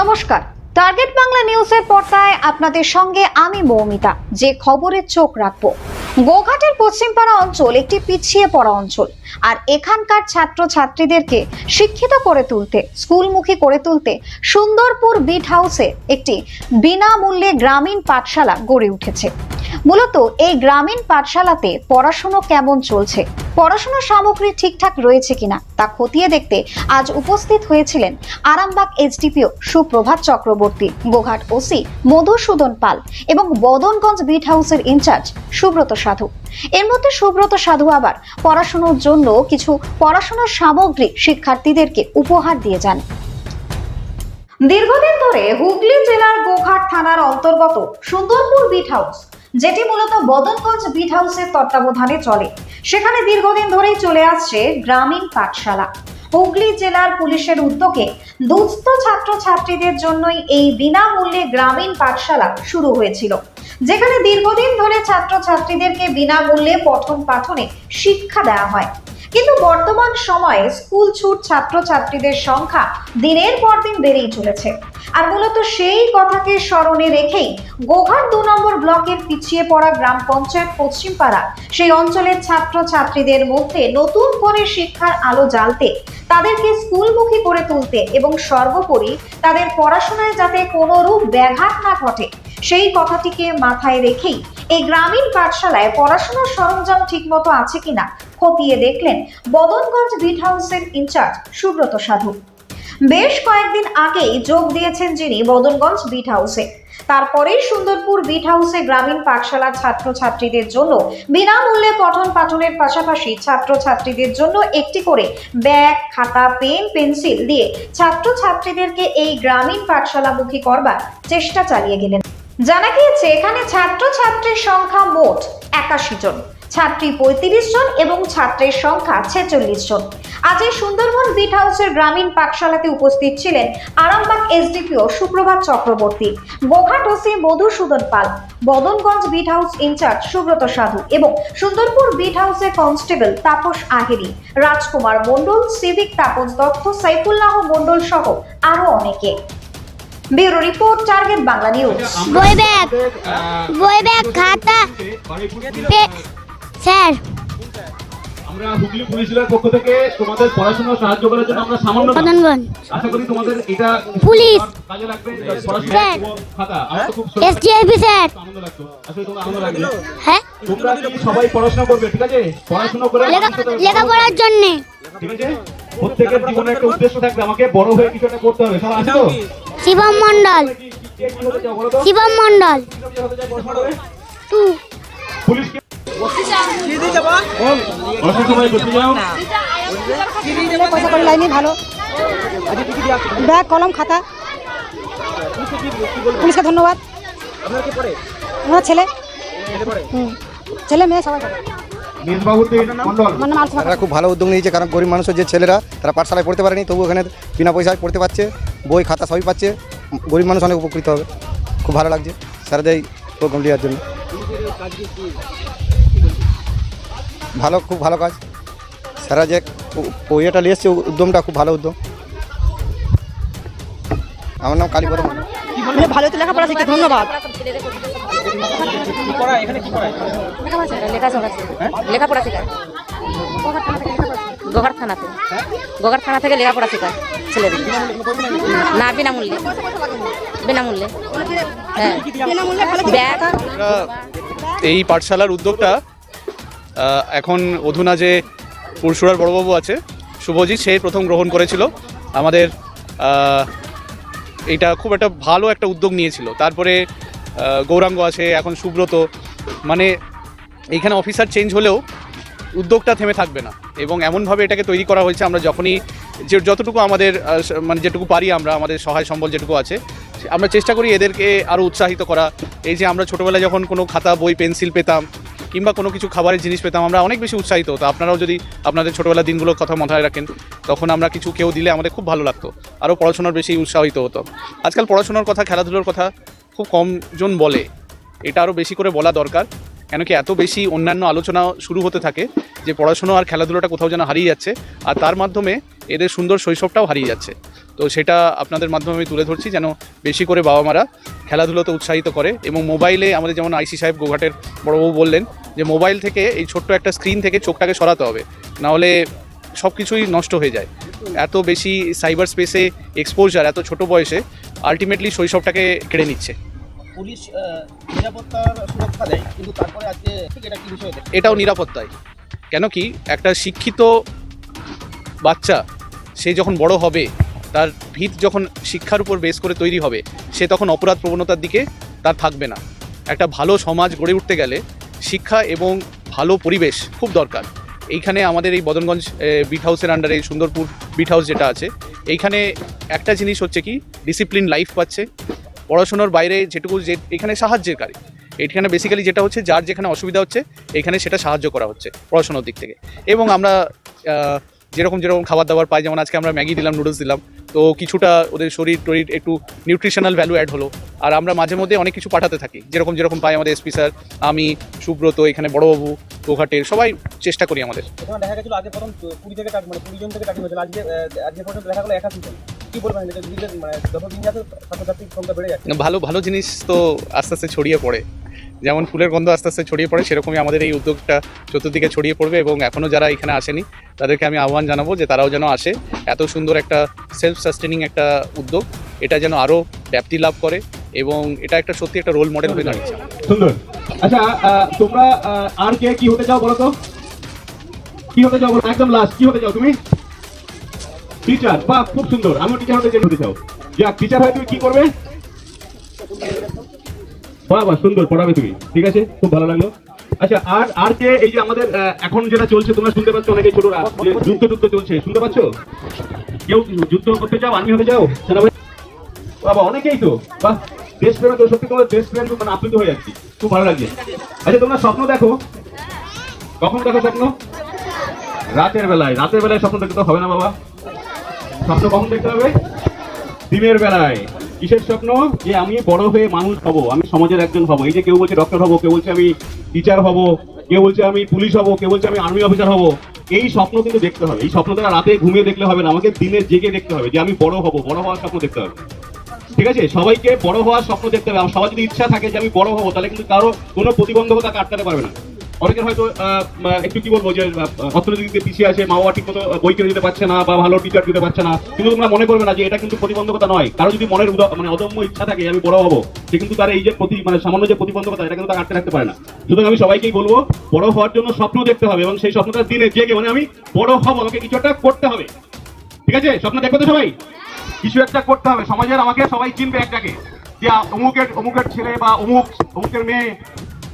নমস্কার। টার্গেট বাংলা নিউজের পর্দায় আপনাদের সঙ্গে আমি মৌমিতা। যে খবরের চোখ রাখব। গোঘাটের পশ্চিমপাড়া অঞ্চল একটি পিছিয়ে পড়া অঞ্চল। আর এখানকার ছাত্র ছাত্রীদেরকে শিক্ষিত করে তুলতে, স্কুলমুখী করে তুলতে সুন্দরপুর বিট হাউসে একটি বিনামূল্যে গ্রামীণ পাঠশালা গড়ে উঠেছে। মূলত এই গ্রামীণ পাঠশালাতে পড়াশুনো কেমন চলছে? পড়াশোনার সামগ্রী ঠিকঠাক রয়েছে কিনা তা খতিয়ে দেখতে আজ উপস্থিত হয়েছিলেন আরামবাগ এইচডিপিও সুপ্রভাত চক্রবর্তী, গোঘাট ওসি মধুসূদন পাল এবং বদনগঞ্জ বিট হাউসের ইনচার্জ সুব্রত সাধু। এর মধ্যে সুব্রত সাধু আবার পড়াশোনার জন্য কিছু পড়াশোনার সামগ্রী শিক্ষার্থীদেরকে উপহার দিয়ে যান। দীর্ঘদিন ধরে হুগলি জেলার গোঘাট থানার অন্তর্গত সুন্দরপুর বিট হাউস যেটি মূলত বদনগঞ্জ বিট হাউসের তত্ত্বাবধানে চলে। সেখানে দীর্ঘদিন ধরেই চলে আসছে গ্রামীণ পাঠশালা। হুগলি জেলার পুলিশের উদ্যোগে দুস্থ ছাত্র ছাত্রীদের জন্যই এই বিনামূল্যে গ্রামীণ পাঠশালা শুরু হয়েছিল। যেখানে দীর্ঘদিন ধরে ছাত্র ছাত্রীদেরকে বিনামূল্যে পঠন পাঠনে শিক্ষা দেওয়া হয়। কিন্তু বর্তমান সময়ে স্কুল ছুট ছাত্রছাত্রীদের সংখ্যা দিনের পর দিন বেড়েই চলেছে। আর মূলত সেই কথাকে স্মরণে রেখেই গোঘাট দু নম্বর ব্লকের পিছিয়ে পড়া গ্রাম পঞ্চায়েত পশ্চিমপাড়া সেই অঞ্চলের ছাত্রছাত্রীদের মধ্যে নতুন করে শিক্ষার আলো জ্বালতে, তাদেরকে স্কুলমুখী করে তুলতে এবং সর্বোপরি তাদের পড়াশোনায় যাতে কোনোরূপ ব্যাঘাত না ঘটে, সেই কথাটিকে মাথায় রেখেই এই গ্রামীণ পাঠশালায় পড়াশোনার সরঞ্জাম ঠিকমতো আছে কিনা খতিয়ে দেখলেন বদনগঞ্জ বিট হাউসের ইনচার্জ সুব্রত সাধু। বেশ কয়েকদিন আগেই যোগ দিয়েছেন যিনি বদনগঞ্জ বিট হাউসে তারপরেই সুন্দরপুর বিট হাউসে গ্রামীণ পাঠশালার ছাত্রছাত্রীদের জন্য বিনামূল্যে পঠন পাঠনের পাশাপাশি ছাত্রছাত্রীদের জন্য একটি করে ব্যাগ, খাতা, পেন, পেন্সিল দিয়ে ছাত্রছাত্রীদেরকে এই গ্রামীণ পাঠশালামুখী করবার চেষ্টা চালিয়ে গেলেন। জানা গিয়েছে, এখানে ছাত্রছাত্রীর সংখ্যা মোট একাশি জন। ছাত্রী পঁয়ত্রিশ জন এবং ছাত্রের সংখ্যা ছেচল্লিশ জন। আজ এই সুন্দরবন বিট হাউসের গ্রামীণ পাঠশালাতে উপস্থিত ছিলেন Arambag SDPO Suprabhat Chakraborty Goghat OC Madhusudan Pal Badanganj beat house incharge Subrata Sadhu এবং সুন্দরপুর বিট হাউসের কনস্টেবল তাপস আহেরি রাজকুমার মণ্ডল সিভিক তাপস দত্ত সাইফুল্লাহ মণ্ডল সহ আরও অনেকে। Bureau report target Bangla news. বই ব্যাগ বই ব্যাগ খাতা স্যার। আমরা হুগলি পুলিশ জেলার পক্ষ থেকে তোমাদের পড়াশোনা সাহায্য করার জন্য আমরা সামান্য। আশা করি তোমাদের এটা পুলিশ। কাজে লাগবে পড়াশোনা খাতা। আমার খুব এসডিআইপি স্যার। আনন্দ লাগতো আসলে তোমার আনন্দ লাগবে। হ্যাঁ? তোমরা সবাই পড়াশোনা করবে ঠিক আছে? পড়াশোনা করে লেখাপড়ার জন্যে। ঠিক আছে? প্রত্যেকের জীবনে একটা উদ্দেশ্য থাকবে আমাকে বড় হয়ে কিছু একটা করতে হবে। সবাই আসো শিবম মন্ডল শিবম মন্ডল পুলিশ ভালো ব্যাগ, কলম, খাতা। পুলিশকে ধন্যবাদ। আমার ছেলে। ছেলে, মেয়ে, সবাই। তারা খুব ভালো উদ্যোগ নিয়েছে, কারণ গরিব মানুষের যে ছেলেরা, তারা পাঠশালায় পড়তে পারেনি তবু ওখানে বিনা পয়সায় পড়তে পারছে, বই, খাতা সবই পাচ্ছে। গরিব মানুষ অনেক উপকৃত হবে। খুব ভালো লাগছে স্যারদের প্রোগ্রাম দেওয়ার জন্য। ভালো খুব ভালো কাজ। স্যারা যে ওইটা নিয়ে এসছে উদ্যমটা খুব ভালো উদ্যম। আমার নাম কালীপদ ভালো তো লেখাপড়া শিখতে ধন্যবাদ। লেখাপড়া শেখায় গোঘাট থানাতে গোঘাট থানা থেকে লেখাপড়া শেখায় ছেলেদের। না বিনামূল্যে। বিনামূল্যে। হ্যাঁ। ব্যাগ এই পাঠশালার উদ্যোগটা এখন অধুনা যে পরশুরার বড়বাবু আছে শুভজিৎ সে প্রথম গ্রহণ করেছিল। আমাদের এইটা খুব একটা ভালো একটা উদ্যোগ নিয়েছিল। তারপরে গৌরাঙ্গ আছে, এখন সুব্রত। মানে এইখানে অফিসার চেঞ্জ হলেও উদ্যোগটা থেমে থাকবে না। এবং এমনভাবে এটাকে তৈরি করা হয়েছে, আমরা যখনই যে, যতটুকু আমাদের মানে যেটুকু পারি আমরা, আমাদের সহায় সম্বল যেটুকু আছে আমরা চেষ্টা করি এদেরকে আরও উৎসাহিত করা। এই যে আমরা ছোটোবেলায় যখন কোনো খাতা, বই, পেন্সিল পেতাম কিংবা কোনো কিছু খাবারের জিনিস পেতাম, আমরা অনেক বেশি উৎসাহিত। হতো আপনারাও যদি আপনাদের ছোটোবেলার দিনগুলোর কথা মাথায় রাখেন, তখন আমরা কিছু কেউ দিলে আমাদের খুব ভালো লাগতো। আরও পড়াশোনার বেশি উৎসাহিত হতো। আজকাল পড়াশোনার কথা, খেলাধুলোর কথা খুব কমজন বলে। এটা আরও বেশি করে বলা দরকার। কেন কি এত বেশি অন্যান্য আলোচনা শুরু হতে থাকে যে পড়াশোনা আর খেলাধুলোটা কোথাও যেন হারিয়ে যাচ্ছে, আর তার মাধ্যমে এদের সুন্দর শৈশবটাও হারিয়ে যাচ্ছে। তো সেটা আপনাদের মাধ্যমে আমি তুলে ধরছি যেন বেশি করে বাবা মারা খেলাধুলোতে উৎসাহিত করে এবং মোবাইলে আমাদের যেমন আইসি সাহেব গোঘাটের বড়বাবু বললেন যে মোবাইল থেকে এই ছোট্ট একটা স্ক্রিন থেকে চোখটাকে সরাতে হবে নাহলে সব কিছুই নষ্ট হয়ে যায়। এত বেশি সাইবার স্পেসে এক্সপোজার এত ছোট বয়সে আলটিমেটলি শৈশবটাকে কেড়ে নিচ্ছে। পুলিশ আহ, নিরাপত্তার সুরক্ষা দেয় কিন্তু তারপরে আজকে এটা কি বিষয় এটাও নিরাপত্তায়। কেন কি একটা শিক্ষিত বাচ্চা সে যখন বড় হবে তার ভিত যখন শিক্ষার উপর বেস করে তৈরি হবে, সে তখন অপরাধ প্রবণতার দিকে তার থাকবে না। একটা ভালো সমাজ গড়ে উঠতে গেলে শিক্ষা এবং ভালো পরিবেশ খুব দরকার। এইখানে আমাদের এই বদনগঞ্জ বিট হাউসের আন্ডারে সুন্দরপুর বিট হাউস যেটা আছে, এইখানে একটা জিনিস হচ্ছে কি ডিসিপ্লিন লাইফ পাচ্ছে। পড়াশোনার বাইরে যেটুকু যে, এখানে সাহায্যের কারি। এখানে বেসিক্যালি যেটা হচ্ছে, যার যেখানে অসুবিধা হচ্ছে এখানে সেটা সাহায্য করা হচ্ছে পড়াশোনার দিক থেকে। এবং আমরা যেরকম যেরকম খাবার দাবার পাই যেমন আজকে আমরা ম্যাগি দিলাম নুডলস দিলাম তো কিছুটা ওদের শরীর টরির একটু নিউট্রিশনাল ভ্যালু অ্যাড হলো। আর আমরা মাঝে মধ্যে অনেক কিছু পাঠাতে থাকি। যেরকম যেরকম পাই আমাদের এসপি স্যার আমি সুব্রত এখানে বড়বাবু গোঘাটের সবাই চেষ্টা করি আমাদের। দেখা গেছিল আগে প্রথম কুড়ি থেকে মানে কুড়ি জন থেকে হয়েছিল আজকে পর্যন্ত দেখা গেলো একাশি জন। মানে ভালো ভালো জিনিস তো আস্তে আস্তে ছড়িয়ে পড়ে। যেমন ফুলের গন্ধ আস্তে আস্তে ছড়িয়ে পড়ে, সেরকমই আমাদের এই উদ্যোগটা চতুর্দিকে ছড়িয়ে পড়বে এবং এখনও যারা এখানে আসেনি, তাদেরকে আমি আহ্বান জানাব যে তারাও যেন আসে। এত সুন্দর একটা সেলফ সাস্টেনিং একটা উদ্যোগ, এটা যেন আরও ব্যাপ্তি লাভ করে এবং এটা একটা সত্যি একটা রোল মডেল হয়ে দাঁড়িয়েছে। সুন্দর। আচ্ছা তোমরা আর কে কি হতে চাও বলো তো কি হতে চাও একদম লাস্ট কি হতে চাও তুমি? টিচার বাহ, খুব সুন্দর। আমিও টিচার হতে চাই, হতে চাও। যাক টিচার হয়ে তুমি কি করবে? বাহ বাহ, সুন্দর, পড়াবে তুমি। ঠিক আছে? খুব ভালো লাগল। আচ্ছা আর আর কে এই যে আমাদের এখন যেটা চলছে, তোমরা শুনতে পাচ্ছ অনেকে ছোটরা, যে যুদ্ধ যুদ্ধ চলছে। শুনতে পাচ্ছ? কেউ যুদ্ধ করতে চাও আর্মি হতে চাও বাবা, অনেকেই তো। বাহ দেশ প্রেমে তো সত্যি তোমার দেশ প্রেম মানে আপ্লুত হয়ে যাচ্ছি। খুব ভালো লাগছে। আচ্ছা তোমরা স্বপ্ন দেখো। কখন দেখো স্বপ্ন? রাতের বেলায়। রাতের বেলায় স্বপ্ন দেখতে হবে না, বাবা। স্বপ্ন কখন দেখতে হবে? দিনের বেলায়। কিসের স্বপ্ন? যে আমি বড় হয়ে মানুষ হব, আমি সমাজের একজন হব। এই যে কেউ বলছে ডক্টর হব, কেউ বলছে আমি টিচার হব, কেউ বলছে আমি পুলিশ হব, কেউ বলছে আমি আর্মি অফিসার হব, এই স্বপ্ন কিন্তু দেখতে হবে। এই স্বপ্নটা রাতে ঘুমিয়ে দেখলে হবে না, আমাকে দিনে জেগে দেখতে হবে যে আমি বড় হব, বড় হওয়ার স্বপ্ন দেখতে হবে। ঠিক আছে? সবাইকে বড় হওয়ার স্বপ্ন দেখতে হবে। সবার যদি ইচ্ছা থাকে যে আমি বড় হব, তাহলে কিন্তু কারও কোনো প্রতিবন্ধকতা আটকাতে পারবে না। অনেকের হয়তো একটু কি বলব যে অর্থনৈতিক দিক পিছিয়ে আছে মা বাবা ঠিক মতো বই কিনে দিতে পারছে না বা ভালো টিচার দিতে পারছে না। কিন্তু তোমরা মনে করবে না যে এটা কিন্তু প্রতিবন্ধকতা নয়। কারও যদি মনের মানে অদম্য ইচ্ছা থাকে, আমি বড় হব, সে কিন্তু তার এই যে প্রতি মানে সামান্য যে প্রতিবন্ধকতা, এটা কিন্তু তাকে আটকে রাখতে পারে না। সুতরাং আমি সবাইকেই বলব, বড় হওয়ার জন্য স্বপ্ন দেখতে হবে এবং সেই স্বপ্নটা দিনে জেগে মানে আমি বড় হব, আমাকে কিছু একটা করতে হবে। ঠিক আছে? স্বপ্ন দেখবে তো সবাই? কিছু একটা করতে হবে। সমাজের আমাকে সবাই চিনবে একটাকে। যে অমুকের অমুকের ছেলে বা অমুক, অমুকের মেয়ে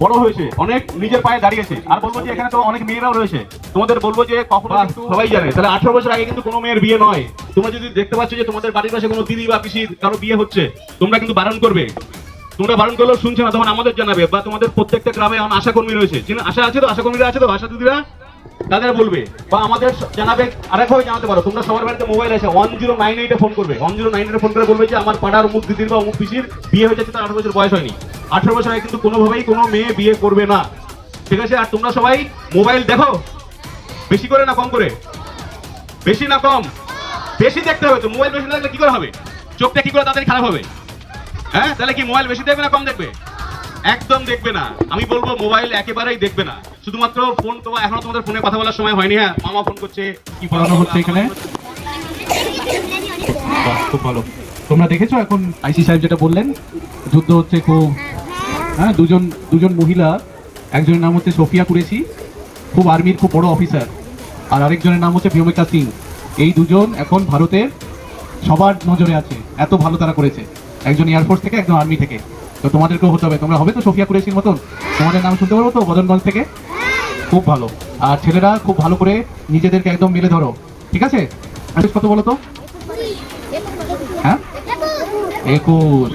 বড় হয়েছে অনেক নিজের পায়ে দাঁড়িয়েছে আর বলব যে এখানে তো অনেক মেয়েরাও রয়েছে। তোমাদের বলব যে কখনো সবাই জানে। তাহলে আঠারো বছর আগে কিন্তু কোনো মেয়ের বিয়ে নয়। তোমরা যদি দেখতে পাচ্ছ যে তোমাদের বাড়ির পাশে কোনো দিদি বা পিসির কারও বিয়ে হচ্ছে তোমরা কিন্তু বারণ করবে। তোমরা বারণ করলেও শুনছে না তখন আমাদের জানাবে বা তোমাদের প্রত্যেকটা গ্রামে এখন আশা কর্মী রয়েছে আশা আছে তো? আশা কর্মীরা আছে তো? আশা দিদিরা? তাদের বলবে। বা আমাদের জানাবে আরেকভাবে জানাতে পারো। তোমরা সবার বাড়িতে মোবাইল আছে ওয়ান জিরো নাইন এইটে ফোন করবে। ওয়ান জিরো নাইন এইটে ফোন করে বলবে যে আমার পাড়ার অমুক দিদির বা অমুক পিসির বিয়ে হয়ে যাচ্ছে তার আঠারো বছর বয়স হয়নি। আঠারো বছর আগে কিন্তু কোনোভাবেই কোনো মেয়ে বিয়ে করবে না। ঠিক আছে? আর তোমরা সবাই মোবাইল দেখো। বেশি করে না কম করে? বেশি না কম? বেশি দেখতে হবে তো। মোবাইল বেশি দেখলে কি করে হবে? চোখটা কি করে তাদের খারাপ হবে? হ্যাঁ? তাহলে কি মোবাইল বেশি দেখবে না কম দেখবে? একদম দেখবে না। আমি বলব, মোবাইল একেবারেই দেখবে না। শুধুমাত্র ফোন তো এখনও তোমাদের ফোনে কথা বলার সময় হয়নি হ্যাঁ? মামা ফোন করছে। কি পড়ানো হচ্ছে এখানে? খুব ভালো। তোমরা দেখেছ এখন আইসি সাহেব যেটা বললেন? যুদ্ধ হচ্ছে খুব হ্যাঁ দুজন দুজন মহিলা একজনের নাম হচ্ছে সোফিয়া কুরেশি খুব আর্মির খুব বড় অফিসার আর আরেকজনের নাম হচ্ছে ভিয়মিকা সিং। এই দুজন এখন ভারতের সবার নজরে আছে এত ভালো তারা করেছে। একজন এয়ারফোর্স থেকে একজন আর্মি থেকে। তো তোমাদেরকেও হতে হবে তোমরা হবে তো সোফিয়া কুরেশির মতন? তোমাদের নাম শুনতে পারব তো বদনগঞ্জ থেকে? খুব ভালো। আর ছেলেরা খুব ভালো করে নিজেদেরকে একদম মেলে ধরো। ঠিক আছে? কত বলো তো? হ্যাঁ? একুশ।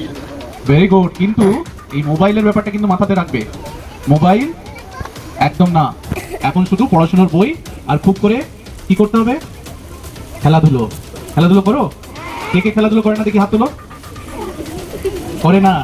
ভেরি গুড কিন্তু এই মোবাইলের ব্যাপারটা কিন্তু মাথাতে রাখবে। মোবাইল একদম না। এখন শুধু পড়াশোনার বই আর খুব করে কি করতে হবে? খেলাধুলো। খেলাধুলো করো? কে কে খেলাধুলো করে না দেখি হাত তুলো? করে না।